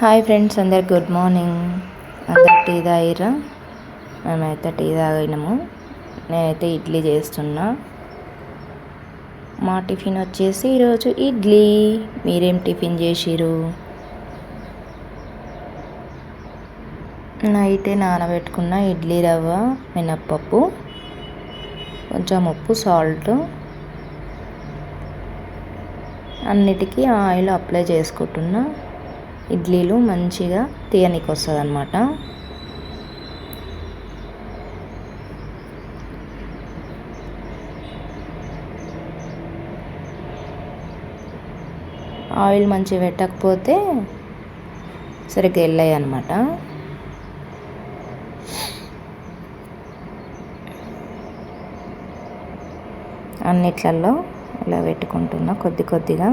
Hi friends అందరు good morning అందరు tea తాగిరా మేమైతే టీ తాగినాము. నేనైతే ఇడ్లీ చేస్తున్నా. మా టిఫిన్ వచ్చేసి ఈరోజు ఇడ్లీ. మీరేం టిఫిన్ చేసిరు నైతే నానబెట్టుకున్న ఇడ్లీ రవ్వ మినప్పప్పు కొంచెం ఉప్పు సాల్ట్ అన్నిటికీ ఆయిల్ అప్లై చేసుకుంటున్నా. ఇడ్లీలు మంచిగా తీయనికి వస్తుంది అనమాట ఆయిల్ మంచిగా పెట్టకపోతే సరిగ్గా వెళ్ళాయి అనమాట అన్నిట్లలో ఇలా పెట్టుకుంటున్నా కొద్ది కొద్దిగా.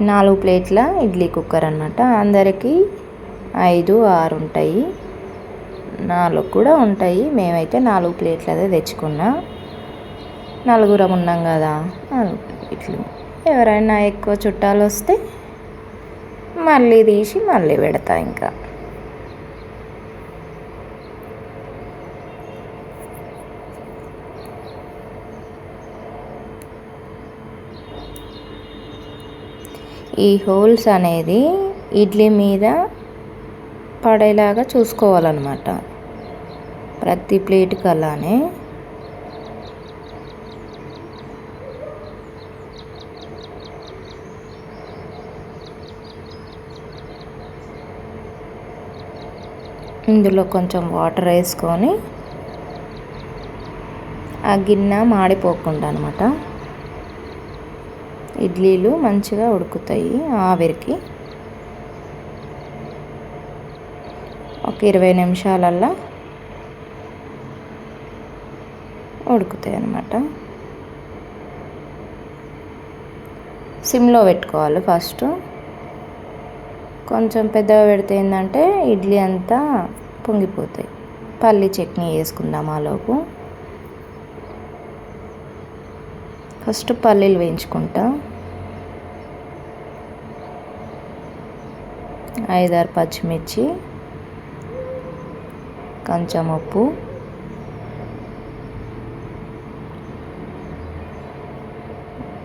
నాలుగు ప్లేట్ల ఇడ్లీ కుక్కర్ అనమాట అందరికీ ఐదు ఆరు ఉంటాయి. నాలుగు కూడా ఉంటాయి. మేమైతే నాలుగు ప్లేట్లదే తెచ్చుకున్నా. నలుగురం ఉన్నాం కదా. ఇట్లు ఎవరైనా ఎక్కువ చుట్టాలు వస్తే మళ్ళీ తీసి మళ్ళీ పెడతా ఇంకా. ఈ హోల్స్ అనేది ఇడ్లీ మీద పడేలాగా చూసుకోవాలన్నమాట. ప్రతి ప్లేట్కి అలానే ఇందులో కొంచెం వాటర్ వేసుకొని ఆ గిన్నె మాడిపోకుండా అనమాట ఇడ్లీలు మంచిగా ఉడుకుతాయి ఆవిరికి. ఒక ఇరవై నిమిషాలల్లా ఉడుకుతాయి అన్నమాట. సిమ్లో పెట్టుకోవాలి ఫస్ట్. కొంచెం పెద్దగా పెడితే ఏంటంటే ఇడ్లీ అంతా పొంగిపోతాయి. పల్లి చట్నీ వేసుకుందాం ఆలోపు. ఫస్ట్ పల్లీలు వేయించుకుంటా. ఐదారు పచ్చిమిర్చి కొంచెం ఉప్పు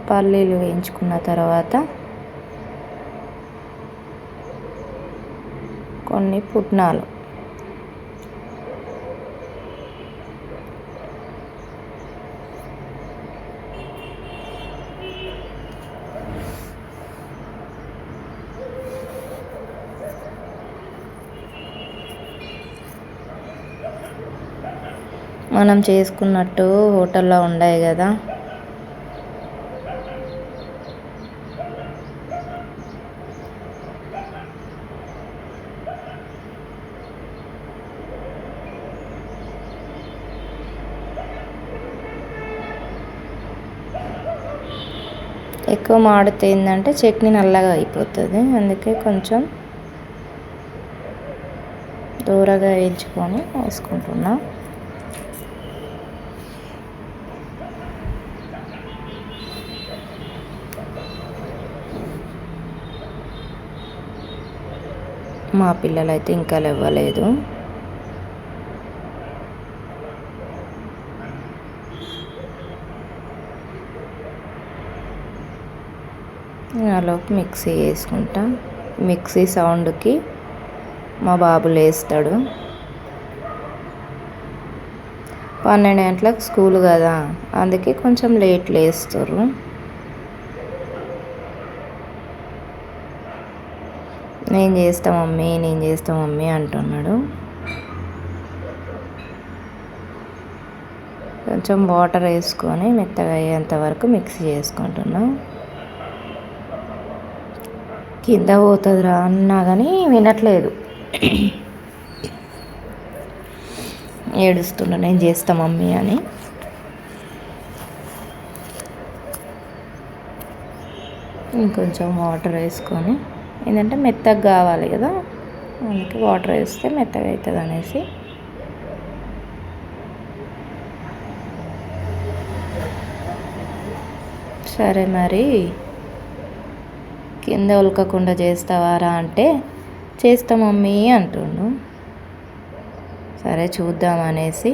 పల్లీలు వేయించుకున్న తర్వాత కొన్ని పుట్నాలు. మనం చేసుకున్నట్టు హోటల్లో ఉండాయి కదా. ఎక్కువ మాడితే ఏంటంటే చట్నీ నల్లగా అయిపోతుంది. అందుకే కొంచెం దూరగా వేయించుకొని వేసుకుంటున్నాం. మా పిల్లలైతే ఇంకా లేవ్వలేదు నాలోపు మిక్సీ వేసుకుంటా. మిక్సీ సౌండ్కి మా బాబు లేస్తాడు. పన్నెండు గంటలకు స్కూల్ కదా అందుకే కొంచెం లేట్ లేస్తారు. నేను చేస్తా మమ్మీ నేను చేస్తా మమ్మీ అంటున్నాడు. కొంచెం వాటర్ వేసుకొని మెత్తగా అయ్యేంత వరకు మిక్సీ చేసుకుంటున్నాం. కింద పోతుందిరా అన్నా కానీ వినట్లేదు. ఏడుస్తున్నా నేను చేస్తా మమ్మీ అని. ఇంకొంచెం వాటర్ వేసుకొని ఏంటంటే మెత్తగా కావాలి కదా. అందుకే వాటర్ వేస్తే మెత్తగా అవుతుంది అనేసి. సరే మరి. కింద ఉలకకుండా చేస్తావారా అంటే చేస్తా మమ్మీ అంటుండు. సరే చూద్దాం అనేసి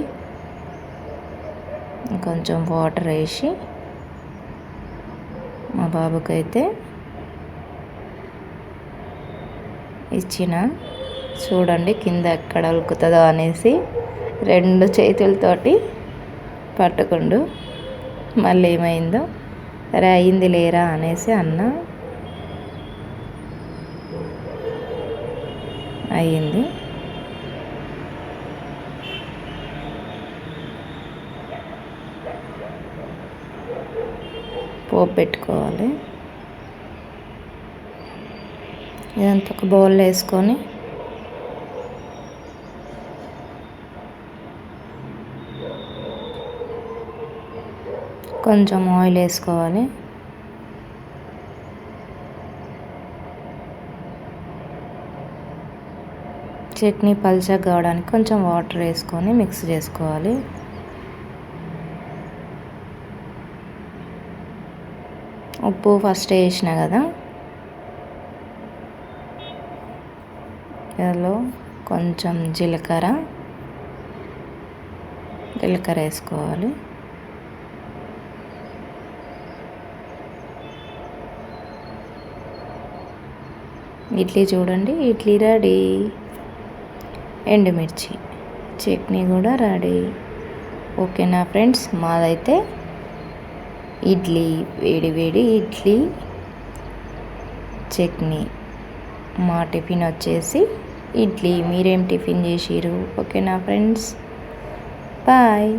కొంచెం వాటర్ వేసి మా బాబుకైతే ఇచ్చిన. చూడండి కింద ఎక్కడ ఉలుకుతుందో అనేసి రెండు చేతులతోటి పట్టుకుండు. మళ్ళీ ఏమైందో సరే అయింది లేరా అనేసి అన్న. అయ్యింది పోపు పెట్టుకోవాలి. ఇదంతా ఒక బౌల్లో వేసుకొని కొంచెం ఆయిల్ వేసుకోవాలి. చట్నీ పల్చగా కావడానికి కొంచెం వాటర్ వేసుకొని మిక్స్ చేసుకోవాలి. ఉప్పు ఫస్ట్ వేసిన కదా ఇందులో కొంచెం జీలకర్ర. జీలకర్ర వేసుకోవాలి. ఇడ్లీ చూడండి ఇడ్లీ రెడీ. ఎండుమిర్చి చట్నీ కూడా రెడీ. ఓకేనా ఫ్రెండ్స్? మాదైతే ఇడ్లీ వేడి వేడి ఇడ్లీ చట్నీ. మా టిఫిన్ వచ్చేసి ఇడ్లీ మీరేం టిఫిన్ చేసిర్రు? ఓకేనా ఫ్రెండ్స్? బాయ్.